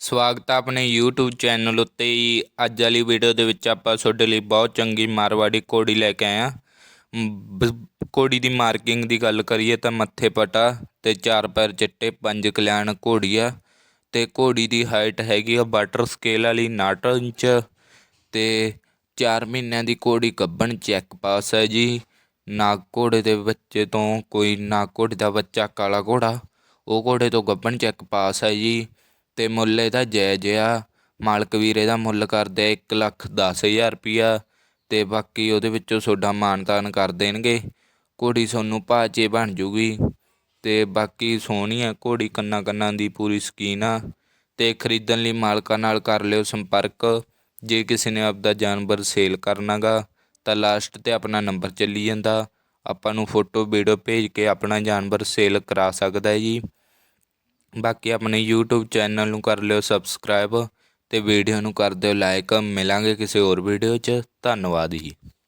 ਸਵਾਗਤ ਆ ਆਪਣੇ YouTube ਚੈਨਲ ਉੱਤੇ ਹੀ ਅੱਜ ਵਾਲੀ ਵੀਡੀਓ ਦੇ ਵਿੱਚ ਆਪਾਂ ਤੁਹਾਡੇ ਲਈ ਬਹੁਤ ਚੰਗੀ ਮਾਰਵਾੜੀ ਘੋੜੀ ਲੈ ਕੇ ਆਏ ਹਾਂ ਬ- ਘੋੜੀ ਦੀ ਮਾਰਕਿੰਗ ਦੀ ਗੱਲ ਕਰੀਏ ਤਾਂ ਮੱਥੇ ਪਟਾ ਤੇ ਚਾਰ ਪੈਰ ਚਿੱਟੇ, ਪੰਜ ਕਲਿਆਣ ਘੋੜੀ ਆ। ਤੇ ਘੋੜੀ ਦੀ ਹਾਈਟ ਹੈਗੀ ਆ ਬਾਟਰ ਸਕੇਲ ਵਾਲੀ 59 ਇੰਚ ਤੇ 4 ਮਹੀਨਿਆਂ ਦੀ ਘੋੜੀ ਗੱਭਣ ਚੈੱਕ ਪਾਸ ਹੈ ਜੀ। ਨਾਗ ਘੋੜੇ ਦੇ ਬੱਚੇ ਤੋਂ ਕੋਈ ਨਾਗ ਘੋੜੇ ਦਾ ਬੱਚਾ ਕਾਲਾ ਘੋੜਾ, ਉਹ ਘੋੜੇ ਤੋਂ ਗੱਭਣ ਚੈੱਕ ਪਾਸ ਹੈ ਜੀ। ਅਤੇ ਮੁੱਲ ਇਹਦਾ ਜਾਇਜ਼ ਆ। ਮਾਲਕ ਵੀਰ ਇਹਦਾ ਮੁੱਲ ਕਰਦੇ ਇੱਕ ਲੱਖ ਦਸ ਹਜ਼ਾਰ ਰੁਪਈਆ ਅਤੇ ਬਾਕੀ ਉਹਦੇ ਵਿੱਚੋਂ ਤੁਹਾਡਾ ਮਾਣ ਤਾਣ ਕਰ ਦੇਣਗੇ। ਘੋੜੀ ਤੁਹਾਨੂੰ ਭਾਅ ਭਾਜੇ ਬਣ ਜੂਗੀ ਅਤੇ ਬਾਕੀ ਸੋਹਣੀ ਆ ਘੋੜੀ ਕੰਨਾਂ ਕੰਨਾਂ ਦੀ ਪੂਰੀ ਸਕੀਨ ਆ ਅਤੇ ਖਰੀਦਣ ਲਈ ਮਾਲਕਾਂ ਨਾਲ ਕਰ ਲਿਓ ਸੰਪਰਕ। ਜੇ ਕਿਸੇ ਨੇ ਆਪਦਾ ਜਾਨਵਰ ਸੇਲ ਕਰਨਾ ਗਾ ਤਾਂ ਲਾਸਟ ਤੇ ਆਪਣਾ ਨੰਬਰ ਚੱਲੀ ਜਾਂਦਾ। ਆਪਾਂ ਨੂੰ ਫੋਟੋ, ਵੀਡੀਓ ਭੇਜ ਕੇ ਆਪਣਾ ਜਾਨਵਰ ਸੇਲ ਕਰਾ ਸਕਦਾ ਹੈ ਜੀ। ਬਾਕੀ ਆਪਣੇ YouTube ਚੈਨਲ ਨੂੰ ਕਰ ਲਿਓ ਸਬਸਕ੍ਰਾਈਬ ਤੇ ਵੀਡੀਓ ਨੂੰ ਕਰ ਦਿਓ ਲਾਈਕ ਮਿਲਾਂਗੇ ਕਿਸੇ ਹੋਰ ਵੀਡੀਓ 'ਚ। ਧੰਨਵਾਦ ਜੀ।